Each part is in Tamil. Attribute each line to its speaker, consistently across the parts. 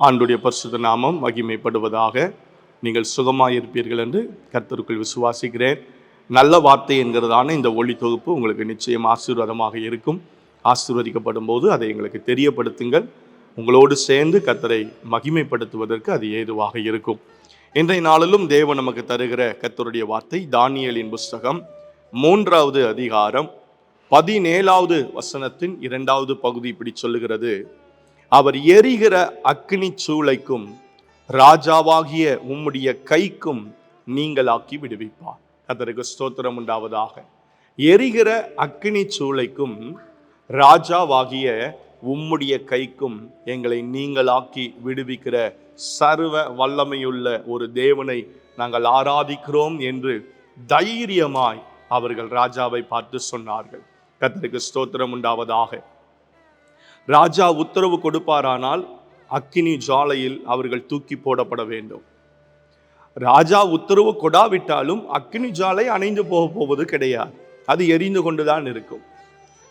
Speaker 1: ஆண்டுடைய பரிசுத்த நாமம் மகிமைப்படுவதாக நீங்கள் சுகமாக இருப்பீர்கள் என்று கர்த்தருக்குள் விசுவாசிக்கிறேன். நல்ல வார்த்தை என்கிறதான இந்த ஒளி தொகுப்பு உங்களுக்கு நிச்சயம் ஆசீர்வாதமாக இருக்கும். ஆசீர்வதிக்கப்படும் போது அதை எங்களுக்கு தெரியப்படுத்துங்கள். உங்களோடு சேர்ந்து கத்தரை மகிமைப்படுத்துவதற்கு அது ஏதுவாக இருக்கும். இன்றைய நாளிலும் தேவன் நமக்கு தருகிற கர்த்தருடைய வார்த்தை தானியலின் புஸ்தகம் மூன்றாவது அதிகாரம் பதினேழாவது வசனத்தின் இரண்டாவது பகுதி இப்படி சொல்லுகிறது. அவர் எரிகிற அக்னி சூளைக்கும் ராஜாவாகிய உம்முடைய கைக்கும் நீங்களாக்கி விடுவிப்பார். அதற்கு ஸ்தோத்திரம் உண்டாவதாக. எரிகிற அக்னி சூளைக்கும் ராஜாவாகிய உம்முடைய கைக்கும் எங்களை நீங்களாக்கி விடுவிக்கிற சர்வ வல்லமையுள்ள ஒரு தேவனை நாங்கள் ஆராதிக்கிறோம் என்று தைரியமாய் அவர்கள் ராஜாவை பார்த்து சொன்னார்கள். கத்திரிக்கு ஸ்தோத்திரம் உண்டாவதாக. ராஜா உத்தரவு கொடுப்பாரானால் அக்கினி ஜாலையில் அவர்கள் தூக்கி போடப்பட வேண்டும். ராஜா உத்தரவு கொடாவிட்டாலும் அக்கினி ஜாலை அணைந்து போக போவது கிடையாது. அது எரிந்து கொண்டுதான் இருக்கும்.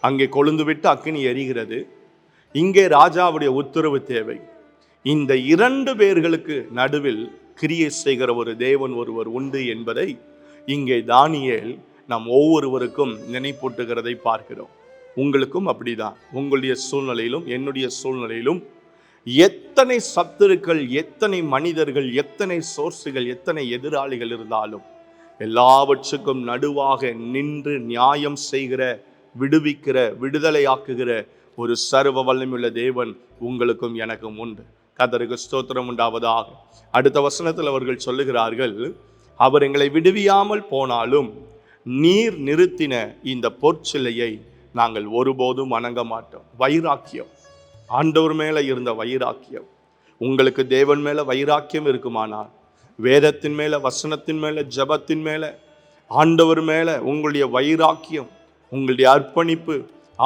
Speaker 1: அங்கே கொழுந்து விட்டு அக்கினி எரிகிறது. இங்கே ராஜாவுடைய உத்தரவு தேவை. இந்த இரண்டு பேர்களுக்கு நடுவில் கிரியை செய்கிற ஒரு தேவன் ஒருவர் உண்டு என்பதை இங்கே தானியேல் நம் ஒவ்வொருவருக்கும் நினைப்பூட்டுகிறதை பார்க்கிறோம். உங்களுக்கும் அப்படிதான். உங்களுடைய சூழ்நிலையிலும் என்னுடைய சூழ்நிலையிலும் எத்தனை சத்துருக்கள் எத்தனை மனிதர்கள் எத்தனை சோர்ஸுகள் எத்தனை எதிராளிகள் இருந்தாலும் எல்லாவற்றுக்கும் நடுவாக நின்று நியாயம் செய்கிற விடுவிக்கிற விடுதலையாக்குகிற ஒரு சர்வ வல்லமையுள்ள தேவன் உங்களுக்கும் எனக்கும் உண்டு. கதருக்கு ஸ்தோத்திரம் உண்டாவதாக. அடுத்த வசனத்தில் அவர்கள் சொல்லுகிறார்கள் அவர் எங்களை விடுவியாமல் போனாலும் நீர் நிறுத்தின இந்த பொற்சிலையை நாங்கள் ஒருபோதும் வணங்க மாட்டோம். வைராக்கியம். ஆண்டவர் மேலே இருந்த வைராக்கியம். உங்களுக்கு தேவன் மேலே வைராக்கியம் இருக்குமானால் வேதத்தின் மேலே வசனத்தின் மேலே ஜபத்தின் மேலே ஆண்டவர் மேலே உங்களுடைய வைராக்கியம் உங்களுடைய அர்ப்பணிப்பு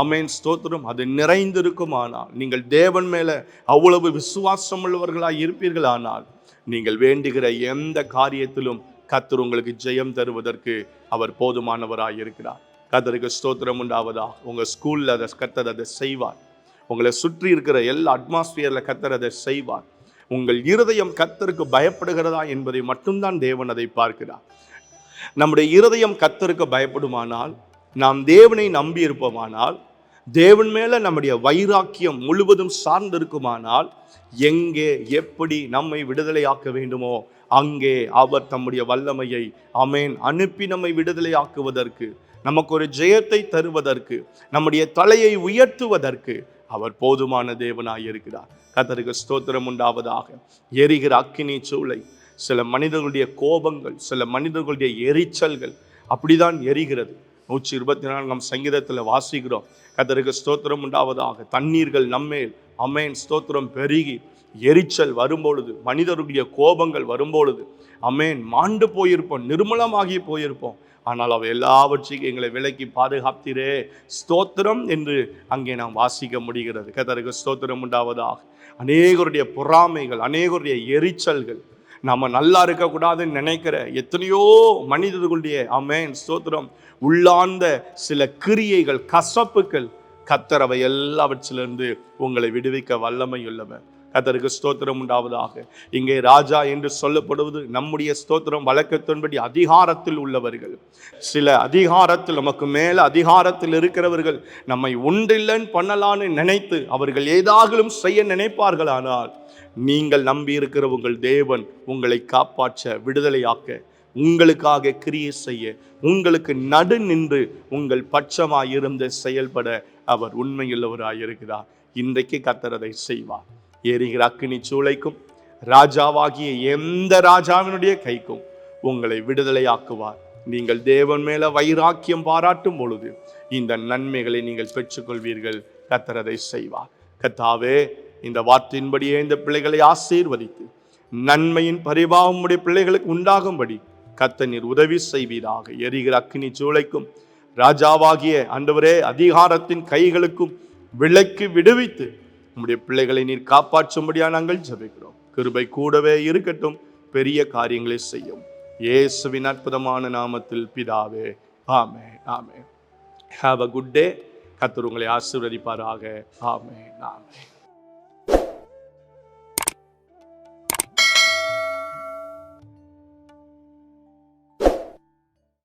Speaker 1: அமேன் ஸ்தோத்திரம் அது நிறைந்திருக்குமானால் நீங்கள் தேவன் மேலே அவ்வளவு விசுவாசம் உள்ளவர்களாக இருப்பீர்களானால் நீங்கள் வேண்டுகிற எந்த காரியத்திலும் கத்தர் உங்களுக்கு ஜெயம் தருவதற்கு அவர் போதுமானவராக இருக்கிறார். கத்தருக்கு ஸ்தோத்திரம் உண்டாவதா உங்கள் ஸ்கூலில் அதை கத்தர் அதை செய்வார். உங்களை சுற்றி இருக்கிற எல்லா அட்மாஸ்பியரில் கத்தர் அதை செய்வார். உங்கள் இருதயம் கத்தருக்கு பயப்படுகிறதா என்பதை மட்டும்தான் தேவன் அதை பார்க்கிறார். நம்முடைய இருதயம் கத்தருக்கு பயப்படுமானால் நாம் தேவனை நம்பி இருப்போமானால் தேவன் மேலே நம்முடைய வைராக்கியம் முழுவதும் சார்ந்திருக்குமானால் எங்கே எப்படி நம்மை விடுதலையாக்க வேண்டுமோ அங்கே அவர் தம்முடைய வல்லமையை அமேன் அனுப்பி நம்மை விடுதலையாக்குவதற்கு நமக்கு ஒரு ஜெயத்தை தருவதற்கு நம்முடைய தலையை உயர்த்துவதற்கு அவர் போதுமான தேவனாய் இருக்கிறார் கத்தருக்கு ஸ்தோத்திரம் உண்டாவதாக. எரிகிற அக்கினி சூளை சில மனிதர்களுடைய கோபங்கள் சில மனிதர்களுடைய எரிச்சல்கள் அப்படிதான் எரிகிறது. நூற்றி இருபத்தி நான்காம் சங்கீதத்தில் வாசிக்கிறோம். கத்தருக்கு ஸ்தோத்திரம் உண்டாவதாக. தண்ணீர்கள் நம்மேல் அமேன் ஸ்தோத்திரம் பெருகி எரிச்சல் வரும்பொழுது மனிதர்களுடைய கோபங்கள் வரும்பொழுது அமேன் மாண்டு போயிருப்போம் நிர்மலமாகி போயிருப்போம். ஆனால் அவை எல்லாவற்றையும் எங்களை விலக்கி பாதுகாத்தீரே. ஸ்தோத்திரம் என்று அங்கே நாம் வாசிக்க முடிகிறது. கதருக்கு ஸ்தோத்திரம் உண்டாவதாக. அநேகருடைய பொறாமைகள் அநேகருடைய எரிச்சல்கள் நம்ம நல்லா இருக்கக்கூடாதுன்னு நினைக்கிற எத்தனையோ மனிதர்களுடைய அமேன் ஸ்தோத்திரம் உள்ளார்ந்த சில கிரியைகள் கசப்புகள் கத்தரவை எல்லாவற்றிலிருந்து உங்களை விடுவிக்க வல்லமை உள்ளவன் கத்தருக்கு ஸ்தோத்திரம் உண்டாவதாக. இங்கே ராஜா என்று சொல்லப்படுவது நம்முடைய ஸ்தோத்திரம் வழக்கத்தின்படி அதிகாரத்தில் உள்ளவர்கள். சில அதிகாரத்தில் நமக்கு மேல அதிகாரத்தில் இருக்கிறவர்கள் நம்மை உண்டில்லன்னு பண்ணலான்னு நினைத்து அவர்கள் ஏதாகலும் செய்ய நினைப்பார்களானால் நீங்கள் நம்பி இருக்கிற உங்கள் தேவன் உங்களை காப்பாற்ற விடுதலையாக்க உங்களுக்காக கிரியை செய்ய உங்களுக்கு நடு நின்று உங்கள் பட்சமாய் இருந்து செயல்பட அவர் உண்மையுள்ளவராயிருக்கிறார். இன்றைக்கு கத்தரதை செய்வார். எரிகிற அக்கினி சூளைக்கும் ராஜாவாகிய எந்த ராஜாவினுடைய கைக்கும் உங்களை விடுதலையாக்குவார். நீங்கள் தேவன் மேல வைராக்கியம் பாராட்டும் பொழுது இந்த நன்மைகளை நீங்கள் பெற்றுக்கொள்வீர்கள். கத்தரதை செய்வார். கத்தாவே இந்த வார்த்தையின்படியே இந்த பிள்ளைகளை ஆசீர்வதித்து நன்மையின் பரிபாவம் உடைய பிள்ளைகளுக்கு உண்டாகும்படி கத்த நீர் உதவி செய்வீராக. எரிகிற அக்கினி சூளைக்கும் ராஜாவாகிய ஆண்டவரே அதிகாரத்தின் கைகளுக்கும் விளக்கு விடுவித்து உம்முடைய பிள்ளைகளை நீர் காப்பாற்றும்படியா நாங்கள் ஜபிக்கிறோம். கிருபை கூடவே இருக்கட்டும். பெரிய காரியங்களை செய்யும். இயேசுவின் அற்புதமான நாமத்தில் பிதாவே ஆமே ஆமே ஹாவ் அ குட் டே கத்தர் உங்களை ஆசீர்வதிப்பாராக. ஆமே ஆமே